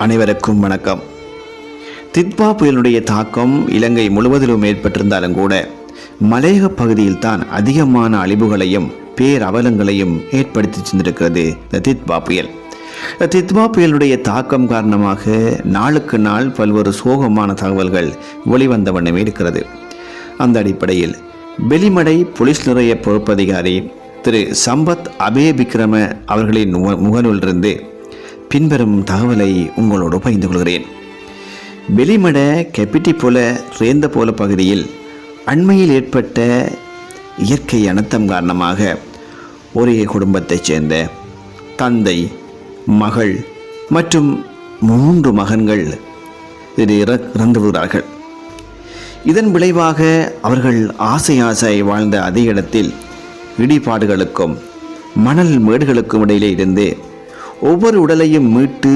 அனைவருக்கும் வணக்கம். தித்பா புயலுடைய தாக்கம் இலங்கை முழுவதிலும் ஏற்பட்டிருந்தாலும் கூட மலையக பகுதியில் தான் அதிகமான அழிவுகளையும் பேரவலங்களையும் ஏற்படுத்தி சென்றிருக்கிறது இந்த தித்பா புயல். இந்த தித்பா புயலுடைய தாக்கம் காரணமாக நாளுக்கு நாள் பல்வேறு சோகமான தகவல்கள் வெளிவந்த வண்ணமே இருக்கிறது. அந்த அடிப்படையில் வெளிமடை போலீஸ் நிலைய பொறுப்பதிகாரி திரு சம்பத் அபே விக்ரம அவர்களின் முக- பின்வரும் தகவலை உங்களோடு பகிர்ந்து கொள்கிறேன். வெளிமட கெப்பிட்டி போல ரேந்த போல பகுதியில் அண்மையில் ஏற்பட்ட இயற்கை அனர்த்தம் காரணமாக ஒரே குடும்பத்தைச் சேர்ந்த தந்தை மகள் மற்றும் மூன்று மகன்கள் இது இறந்து விடுகிறார்கள் இதன் விளைவாக அவர்கள் ஆசை ஆசை வாழ்ந்த அதே இடத்தில் இடிபாடுகளுக்கும் மணல் மேடுகளுக்கும் இடையிலே இருந்து ஒவ்வொரு உடலையும் மீட்டு